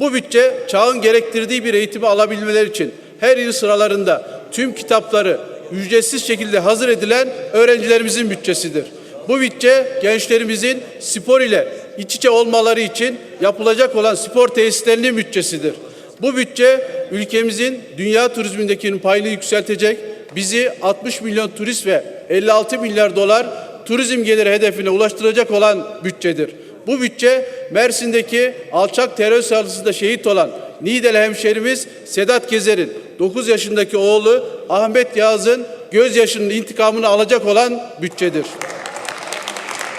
Bu bütçe çağın gerektirdiği bir eğitimi alabilmeleri için her yıl sıralarında tüm kitapları ücretsiz şekilde hazır edilen öğrencilerimizin bütçesidir. Bu bütçe gençlerimizin spor ile iç içe olmaları için yapılacak olan spor tesislerinin bütçesidir. Bu bütçe ülkemizin dünya turizmindeki payını yükseltecek, bizi 60 milyon turist ve 56 milyar dolar turizm geliri hedefine ulaştıracak olan bütçedir. Bu bütçe Mersin'deki alçak terör saldırısında şehit olan Niğdeli hemşerimiz Sedat Gezer'in 9 yaşındaki oğlu Ahmet Yağız'ın gözyaşının intikamını alacak olan bütçedir.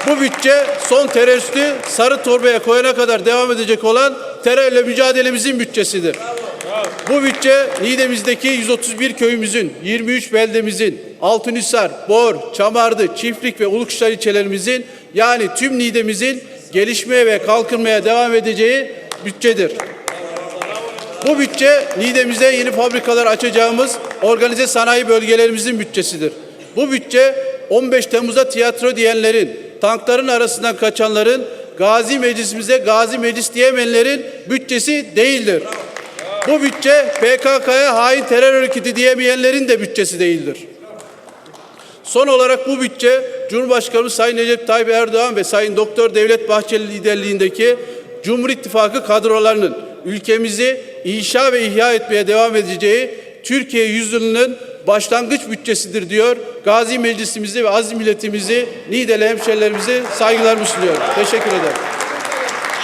Bu bütçe son teröristi sarı torbaya koyana kadar devam edecek olan terörle mücadelemizin bütçesidir. Bu bütçe Niğde'mizdeki 131 köyümüzün, 23 beldemizin, Altınhisar, Bor, Çamardı, Çiftlik ve Ulukşehir ilçelerimizin yani tüm Niğde'mizin gelişmeye ve kalkınmaya devam edeceği bütçedir. Bu bütçe Niğde'mizde yeni fabrikalar açacağımız organize sanayi bölgelerimizin bütçesidir. Bu bütçe 15 Temmuz'da tiyatro diyenlerin, tankların arasından kaçanların, Gazi Meclisimize Gazi Meclis diyemeyenlerin bütçesi değildir. Bu bütçe PKK'ya hain terör örgütü diyemeyenlerin de bütçesi değildir. Son olarak bu bütçe Cumhurbaşkanımız Sayın Recep Tayyip Erdoğan ve Sayın Doktor Devlet Bahçeli liderliğindeki Cumhur İttifakı kadrolarının ülkemizi inşa ve ihya etmeye devam edeceği Türkiye yüzyılının başlangıç bütçesidir diyor. Gazi Meclisimizi ve aziz milletimizi, Niğdeli hemşerilerimizi saygılarımı sunuyorum. Teşekkür ederim.